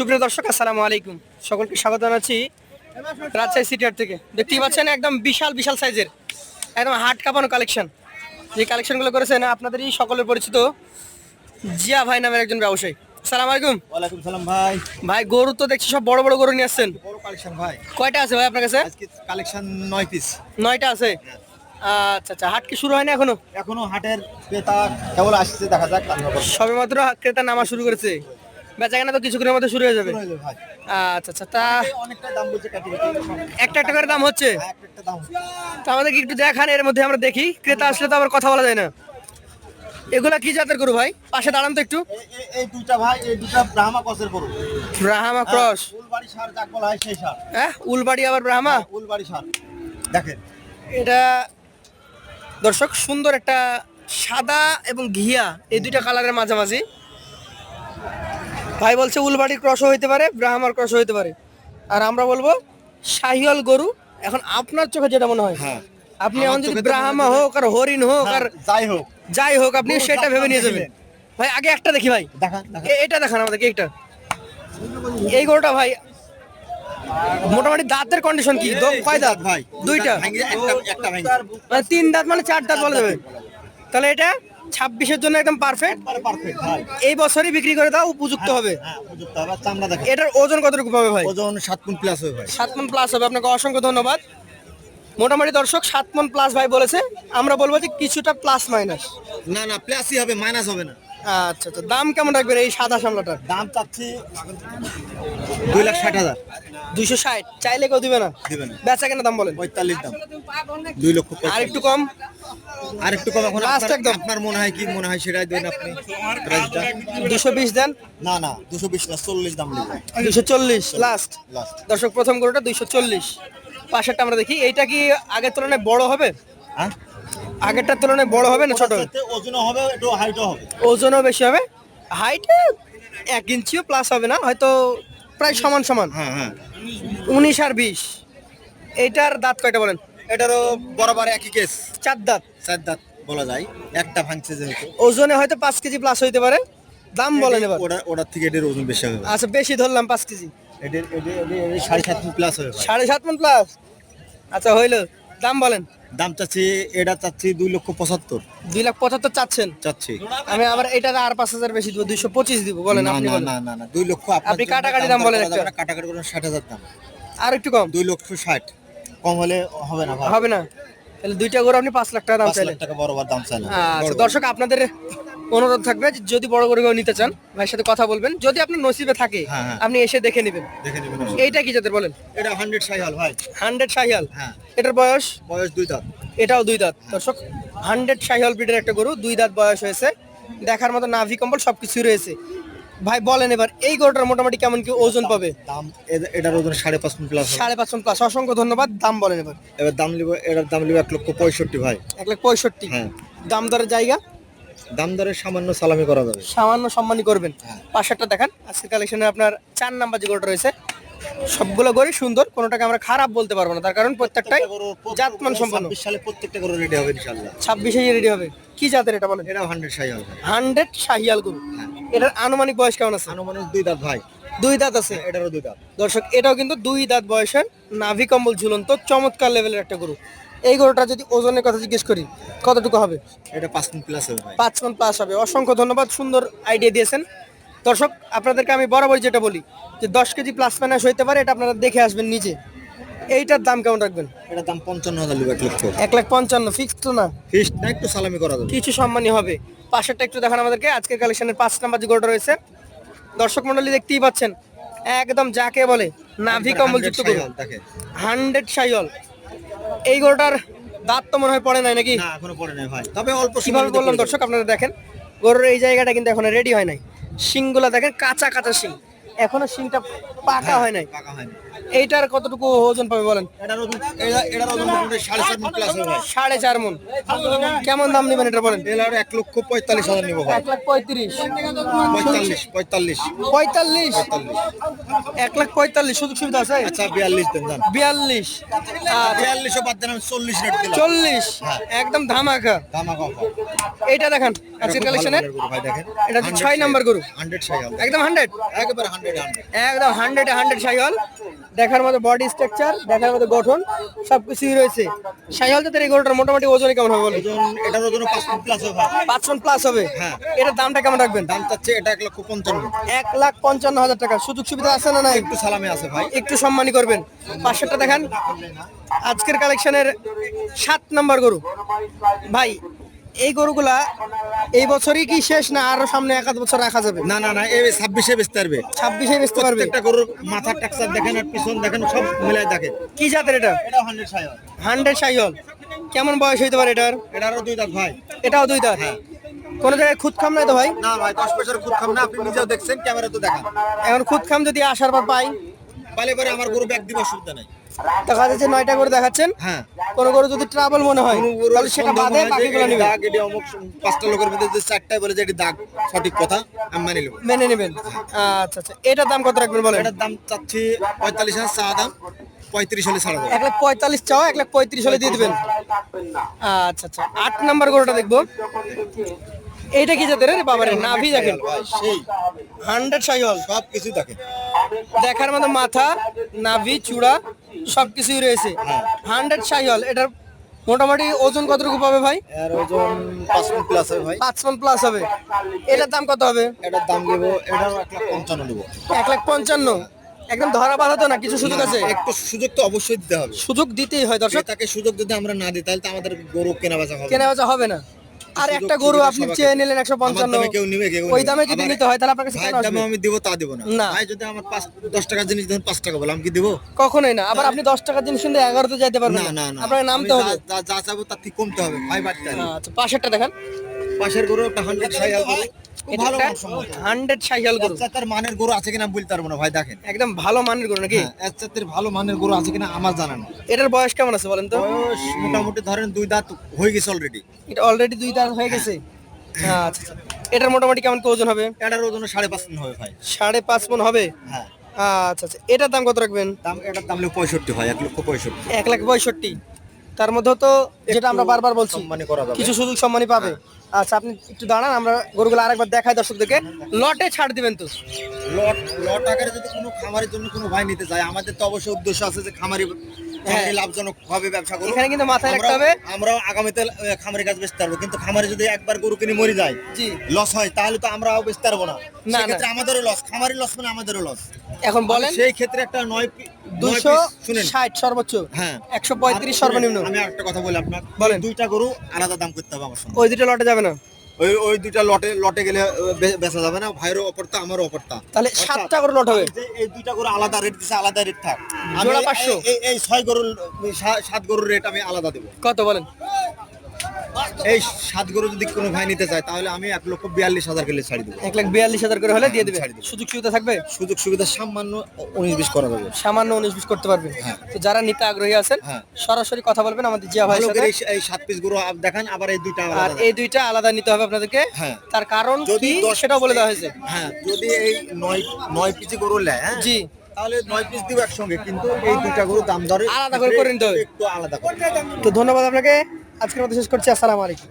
সুপ্রিয় দর্শক আসসালামু আলাইকুম। সকলকে স্বাগত জানাচ্ছি রাজশাহী সিটিয়ার থেকে। দেখতেই পাচ্ছেন একদম বিশাল বিশাল সাইজের একদম হাট কাঁপানো কালেকশন। যে কালেকশনগুলো করেছেন আপনাদেরই সকলের পরিচিত জিয়া ভাই নামের একজন ব্যবসায়ী। সালাম আলাইকুম। ওয়ালাইকুম সালাম ভাই। ভাই গরু তো দেখছি সব বড় বড় গরু নিয়ে আসছেন। বড় কালেকশন ভাই। কয়টা আছে ভাই আপনার কাছে? কালেকশন নয় পিস নয়টা আছে? আচ্ছা আচ্ছা হাট কি শুরু হয় না এখনও? এখনও হাটের ক্রেতা কেবল আসছে দেখা যাক সবে মাত্র ক্রেতা নামা শুরু করেছে। বেচা কেনা তো কিছুক্ষণের মধ্যে শুরু হয়ে যাবে। আচ্ছা আচ্ছা তা অনেকটা দাম বলছে একটা একটা করে দাম হচ্ছে? তো আমাদেরকে একটু দেখান এর মধ্যে আমরা দেখি। ক্রেতা আসলে তো আবার কথা বলা যায় না। এগুলা কি জাতের গরু ভাই? পাশে দাঁড়ান তো একটু। এই- দুইটা ভাই এই দুইটা ব্রাহ্মা কসের গরু। ব্রাহ্মা ক্রস? উলবাড়ি সার যাক বলা হয় সেই সার। হ্যাঁ উলবাড়ি আবার ব্রাহ্মা? উলবাড়ি সার। দেখেন। এটা দর্শক সুন্দর একটা সাদা এবং ঘিয়া এই দুইটা কালারের মাঝামাঝি। ভাই বলছে উলবাড়ির ক্রসও হইতে পারে ব্রাহ্মার ক্রসও হইতে পারে। আর আমরা বলব শাহিয়াল গরু এখন আপনার চোখে যেটা মনে হয়? হ্যাঁ। আপনি এখন যদি ব্রাহ্মা হোক আর হরিণ হোক আর হ্যাঁ, যাই হোক। যাই হোক আপনি সেটা ভেবে নিয়ে যাবেন। ভাই আগে একটা দেখি ভাই। এটা দেখান আমাদেরকে এইটা। এই গরুটা ভাই মোটামুটি দাঁতের কন্ডিশন কি? কয় দাঁত? ভাই দুইটা। একটা একটা ভাঙি। মানে তিন দাঁত মানে চার দাঁত বলা যাবে। তাহলে এটা ছাব্বিশের জন্য একদম পারফেক্ট পারফেক্ট এই বছরই বিক্রি করে দাও উপযুক্ত হবে। হ্যাঁ হবে। দেখেন। এটার ওজন কতটুকু হবে ভাই? ওজন সাত মন প্লাস হবে ভাই। সাত মন প্লাস হবে। আপনাকে অসংখ্য ধন্যবাদ। মোটামুটি দর্শক সাত মন প্লাস ভাই বলেছে। আমরা বলব যে কিছুটা প্লাস মাইনাস না না প্লাসই হবে মাইনাস হবে না। আচ্ছা আচ্ছা। দাম কেমন রাখবেন এই সাদা সামলাটার দাম চাচ্ছি দুই লাখ ষাট হাজার। দুইশো ষাট। চাইলে কেউ দিবে না? দিবে না। বেচা কেনা দাম বলেন। পঁয়তাল্লিশ দাম। দুই লক্ষ আর একটু কম। আর একটু কম এখন আপনার- একদম। আপনার মনে হয় কি মনে হয় সেটাই দেন আপনি। প্রাইসটা দুশো বিশ দেন? না না দুশো বিশ না চল্লিশ দাম নেবে। দুশো চল্লিশ লাস্ট লাস্ট দর্শক প্রথম গরুটা দুইশো চল্লিশ। পাশেরটা আমরা দেখি। এইটা কি আগের তুলনায় বড় হবে? হ্যাঁ আগেরটার তুলনায় বড় হবে না ছোট হবে? ওজনও হবে একটু হাইটও হবে। ওজনও বেশি হবে? হাইট এক ইঞ্চিও প্লাস হবে না হয়তো প্রায় সমান সমান। হ্যাঁ হ্যাঁ। উনিশ আর বিশ। এটার দাঁত কয়টা বলেন? এটারও বরাবর একই কেস চার দাঁত। চার দাঁত বলা যায়। একটা ভাঙছে যেহেতু। ওজনে হয়তো পাঁচ কেজি প্লাস হইতে পারে। দাম বলেন এবার। ওটা ওটার থেকে এটার ওজন বেশি হবে। আচ্ছা বেশি ধরলাম পাঁচ কেজি। এটার সাড়ে সাত প্লাস হবে সাড়ে সাত মন প্লাস আচ্ছা হইল। দাম বলেন। দাম চাচ্ছি এটা চাচ্ছি দুই লক্ষ পঁচাত্তর। দুই লাখ পঁচাত্তর চাচ্ছেন? চাচ্ছি। আমি আবার এটা আর পাঁচ হাজার বেশি দিব দুইশো পঁচিশ দিব বলেন না আপনি না বলেন। না না না দুই লক্ষ আপনার আপনি জন্য কাটাকাটি দাম বলেন একটা। কাটাকাটি করেন ষাট হাজার দাম। আর একটু কম? দুই লক্ষ ষাট। কম হলে হবে না ভাই। হবে না? তাহলে দুইটা করে আপনি পাঁচ লাখ টাকা দাম পাঁচ চাইলেন। লাখ টাকা বরাবর দাম চাই আচ্ছা দর্শক আপনাদের অনুরোধ থাকবে যদি বড় গরু কেউ নিতে চান ভাইয়ের সাথে কথা বলবেন। যদি আপনার নসিবে থাকে হ্যাঁ, হ্যাঁ। আপনি এসে দেখে নেবেন। দেখে নেবেন এইটা কি জাতের বলেন? এটা হান্ড্রেড সাইহাল ভাই। হান্ড্রেড শাহিয়াল হ্যাঁ। এটার বয়স? বয়স দুই দাঁত। এটাও দুই দাঁত। দর্শক হান্ড্রেড শাহিয়াল ব্রিডের একটা গরু দুই দাঁত বয়স হয়েছে। দেখার মতো নাভি কম্বল সবকিছু রয়েছে। ভাই বলেন এবার এই গরুটার মোটামুটি কেমন কি ওজন পাবে? দাম এটার ওজন সাড়ে পাঁচ মিনিট প্লাস সাড়ে পাঁচ প্লাস অসংখ্য ধন্যবাদ। দাম বলেন এবার। এবার দাম নিব এটার দাম নিব এক লক্ষ পঁয়ষট্টি ভাই। এক লক্ষ পঁয়ষট্টি। হ্যাঁ। দাম দরের জায়গা? দাম দরে সামান্য সালামি করা যাবে। সামান্য সম্মানী করবেন। হ্যাঁ। পাশেরটা দেখান। আজকের কালেকশনে আপনার চার নাম্বার যে গরুটা রয়েছে সবগুলো গরু সুন্দর কোনোটাকে আমরা খারাপ বলতে পারব না। তার কারণ প্রত্যেকটাই জাতমান সম্পন্ন। সালে প্রত্যেকটা গরু রেডি হবে ইনশাল্লাহ ছাব্বিশে রেডি হবে। কি জাতের এটা বলেন? এটাও হান্ড্রেড ভাই হান্ড্রেড শাহিয়াল গরু। এটার আনুমানিক বয়স কেমন আছে? আনুমানিক দুই দাঁত ভাই। দুই দাঁত আছে? এটারও দুই দাঁত। দর্শক এটাও কিন্তু দুই দাঁত বয়সের নাভি কম্বল ঝুলন্ত চমৎকার লেভেলের একটা গরু। এই গরুটা যদি ওজনের কথা জিজ্ঞেস করি কতটুকু হবে? এটা পাঁচ মিনিট প্লাস হবে পাঁচ মন প্লাস হবে। অসংখ্য ধন্যবাদ সুন্দর আইডিয়া দিয়েছেন। দর্শক আপনাদেরকে আমি বরাবর যেটা বলি যে দশ কেজি প্লাস মাইনাস হইতে পারে এটা আপনারা দেখে আসবেন নিজে। এইটার দাম কেমন রাখবেন? এটার দাম পঞ্চান্ন হাজার এক লক্ষ এক লাখ পঞ্চান্ন ফিক্স তো না? ফিস্ট না একটু সালামি করা যাবে। কিছু সম্মানই হবে। পাশেরটা একটু দেখান আমাদেরকে আজকের কালেকশনের পাঁচ নাম্বার যে গরুটা রয়েছে। দর্শক মন্ডলী দেখতেই পাচ্ছেন একদম যাকে বলে নাভি কম্বল যুক্ত গরু। হান্ড্রেড সাইল এই গরুটার দাঁত তো মনে হয় পড়ে নাই নাকি? না এখনও পড়ে নাই ভাই। তবে অল্প কীভাবে বললাম দর্শক আপনারা দেখেন গরুর এই জায়গাটা কিন্তু এখনও রেডি হয় নাই। শিংগুলা দেখেন কাঁচা কাঁচা শিং। এখনও শিংটা পাকা হয় নাই। পাকা হয়নি এইটার কতটুকু ওজন পাবে বলেন? এটার ওজন এটার সাড়ে চার প্লাস সাড়ে চার মন। কেমন দাম নেবেন এটা বলেন? এলার এক লক্ষ পঁয়তাল্লিশ হাজার নিবো এক লাখ পঁয়ত্রিশ। পঁয়তাল্লিশ পঁয়তাল্লিশ। পঁয়তাল্লিশ? এক লাখ পঁয়তাল্লিশ সুযোগ সুবিধা আছে? আচ্ছা বিয়াল্লিশ দেন দেন। বিয়াল্লিশ। আচ্ছা, বিয়াল্লিশও বাদ দেন চল্লিশ রেট চল্লিশ? হ্যাঁ। একদম ধামাকা। ধামাকা। এইটা দেখান আজকের দেখেন। এটা হচ্ছে ছয় নাম্বার গরু। হান্ড্রেড সাইকেল একদম হান্ড্রেড একেবারে হান্ড্রেড একদম হান্ড্রেড হান্ড্রেড সাইহল দেখার মতো বডি স্ট্রাকচার দেখার মতো গঠন সবকিছুই রয়েছে। সাইহল তো এই গরুটার মোটামুটি ওজন কেমন হবে বলে? ওজন পাঁচ প্লাস হবে। পাঁচ প্লাস হবে? হ্যাঁ। এটার দামটা কেমন রাখবেন? দাম চাচ্ছে এটা এক লক্ষ পঞ্চান্ন। এক লাখ পঞ্চান্ন হাজার টাকা। সুযোগ সুবিধা আছে না নাই? একটু সালামি আছে ভাই। একটু সম্মানী করবেন। পাঁচশোটা দেখান। আজকের কালেকশনের সাত নম্বর গরু। ভাই এই গরুগুলা এই বছরই কি শেষ না আরও সামনে এক বছর রাখা যাবে? না না না এই ছাব্বিশে বেচতে পারবে। ছাব্বিশে বেচতে পারবে? প্রত্যেকটা গরুর মাথার টাকচার দেখেন আর পিছন দেখেন সব মিলাই দেখেন কি জাতের এটা? এটা হান্ড্রেড সাইজ হান্ড্রেড সাইহল। কেমন বয়স হইতে পারে এটার? এটারও দুই দাঁত ভাই। এটাও দুই দাঁত? কোনো জায়গায় খুদ খাম নাই তো ভাই? না ভাই দশ পয়সার খুদ খাম না আপনি নিজেও দেখছেন ক্যামেরা তো দেখান। এখন খুদ খাম যদি আসার পর পাই? পালে পরে আমার গরু ব্যাগ দিব অসুবিধা নাই। দেখা যাচ্ছে নয়টা করে দেখাচ্ছেন হ্যাঁ। কোন গরু যদি ট্রাভেল মনে হয় তাহলে সেটা বাদে বাকিগুলো নেবেন দাগ এটি অমুক পাঁচটা লোকের মধ্যে যে চারটায় বলে যে এটি দাগ সঠিক কথা আমি মানি নেব। মেনে নেবেন। আচ্ছা আচ্ছা। এটার দাম কত রাখবেন বলেন? এটার দাম চাচ্ছি পঁয়তাল্লিশ হাজার চা দাম পঁয়ত্রিশ হলে ছাড়া এক লাখ পঁয়তাল্লিশ চাও এক লাখ পঁয়ত্রিশ হলে দিয়ে দিবেন। আচ্ছা আচ্ছা। আট নাম্বার গরুটা দেখব। এইটা কি জাতের? রে বাবারে নাভি দেখেন। ভাই সেই। হান্ড্রেড সাইহল সব কিছু দেখেন। দেখার মতো মাথা নাভি চূড়া সবকিছুই রয়েছে। হান্ড্রেড সাইহল এটার মোটামুটি ওজন কতটুকু পাবে ভাই? এর ওজন পাঁচ ফুট প্লাস হবে ভাই। পাঁচ মন প্লাস হবে। এটার দাম কত হবে? এটার দাম নেব এটারও এক লাখ পঞ্চান্ন নেব। এক লাখ পঞ্চান্ন। একদম ধরা বাধা তো না কিছু সুযোগ আছে? একটু সুযোগ তো অবশ্যই দিতে হবে। সুযোগ দিতেই হয় দর্শক। তাকে সুযোগ যদি আমরা না দিই তাহলে তো আমাদের গরু কেনা বেচা হবে কেনা বেচা হবে না। আর একটা গরু আপনি চেয়ে নিলেন একশো পঞ্চান্ন। কেউ নিবে কেউ ওই দামে যদি নিতে হয় তাহলে আপনার কাছে কেন দামে আমি দিব তা দিব না। না। ভাই যদি আমার পাঁচ দশ টাকার জিনিস ধরুন পাঁচ টাকা বলে আমি কি দিব? কখনোই না। আবার আপনি দশ টাকার জিনিস কিনতে এগারোতে যাইতে পারবেন না না। না আপনাকে নামতে হবে। যা- যা- যা চাবো তার থেকে কমতে হবে। ভাই বাড়তে আচ্ছা পাশেরটা দেখেন। পাশের গরু একটা হান্ড্রেড গরু খুব এটা ভালো একটা মানসম্মত। হান্ড্রেড সাইকেল গরু। তার মানের গরু আছে কিনা বলতে পারব না ভাই দেখেন। একদম ভালো মানের গরু নাকি? হ্যাঁ, এর ভালো মানের গরু আছে কিনা আমার জানা নেই। এটার বয়স কেমন আছে বলেন তো? বয়স মোটামুটি ধরেন দুই দাঁত হয়ে গেছে অলরেডি এটা অলরেডি দুই দাঁত হয়ে গেছে? আচ্ছা আচ্ছা। এটার মোটামুটি কেমন ওজন হবে? এটার ওজন সাড়ে পাঁচ হবে ভাই। সাড়ে পাঁচ মন হবে? হ্যাঁ। আচ্ছা আচ্ছা। এটার দাম কত রাখবেন? দাম এটার দাম পঁয়ষট্টি হয় এক লক্ষ পঁয়ষট্টি। এক লাখ পঁয়ষট্টি। তার মধ্যেও তো যেটা আমরা বারবার বলছি কিছু সুযোগ সম্মানই পাবে। আচ্ছা আপনি একটু দাঁড়ান আমরা গরুগুলো আরেকবার দেখাই দর্শকদেরকে। লটে ছাড় দিবেন তো। লট লট আকারে যদি কোনো খামারের জন্য কোনো ভাই নিতে যায় আমাদের তো অবশ্যই উদ্দেশ্য আছে যে খামারি খামারি লাভজনক ভাবে ব্যবসা এখানে কিন্তু মাথায় রাখতে হবে। আমরাও আগামীতে আহ, খামারি কাজ বেচতে পারব। কিন্তু খামারে যদি একবার গরু কিনে মরে যায় জি। লস হয় তাহলে তো বেচতে পারব না। না। সেক্ষেত্রে আমাদেরও লস। খামারি লস মানে আমাদেরও লস। এখন বলেন। সেই ক্ষেত্রে একটা নয় দুশো ষাট সর্বোচ্চ। হ্যাঁ। একশো পঁয়ত্রিশ সর্বনিম্ন। আমি একটা কথা বলি আপনার। বলেন। দুইটা গরু আলাদা দাম করতে হবে আমার ওই দুটো লটে যাবে না? ওই ওই দুইটা লটে লটে গেলে বেচা যাবে না ভাইয়েরও অপরতা আমারও অপরতা তাহলে সাতটা করে লট হবে। এই দুইটা করে আলাদা রেট দিছে আলাদা রেট থাক। আমি এই- 500 এই- এই ছয় গরুর সাত গরুর রেট আমি আলাদা দেবো। কত বলেন? এই সাত গরু যদি কোনো ভাই নিতে চায় তাহলে আমি এক লক্ষ বিয়াল্লিশ হাজার কিলো ছাড়ি দেবো। এক লাখ বিয়াল্লিশ হাজার করে হলে দিয়ে দিবে? ছাড়ি সুযোগ সুবিধা থাকবে? সুযোগ সুবিধা সামান্য উনিশ বিশ করা যাবে। সামান্য উনিশ বিশ করতে পারবে। হ্যাঁ। তো যারা নিতে আগ্রহী আছেন হ্যাঁ। সরাসরি কথা বলবেন আমাদের জিয়া করে এই- সাত পিস গরু দেখান আবার এই দুইটা আর এই দুইটা আলাদা নিতে হবে আপনাদেরকে। হ্যাঁ। তার কারণ যদি সেটাও বলে দেওয়া হয়েছে। হ্যাঁ যদি এই নয় নয় পিসি গরু নেয় হ্যাঁ জি। তাহলে নয় পিস দিব একসঙ্গে কিন্তু এই দুইটা গরু দাম দরে আলাদা করে করে নিতে হবে। একটু আলাদা করে। তো ধন্যবাদ আপনাকে। আজকের মতো শেষ করছি আসসালামু আলাইকুম।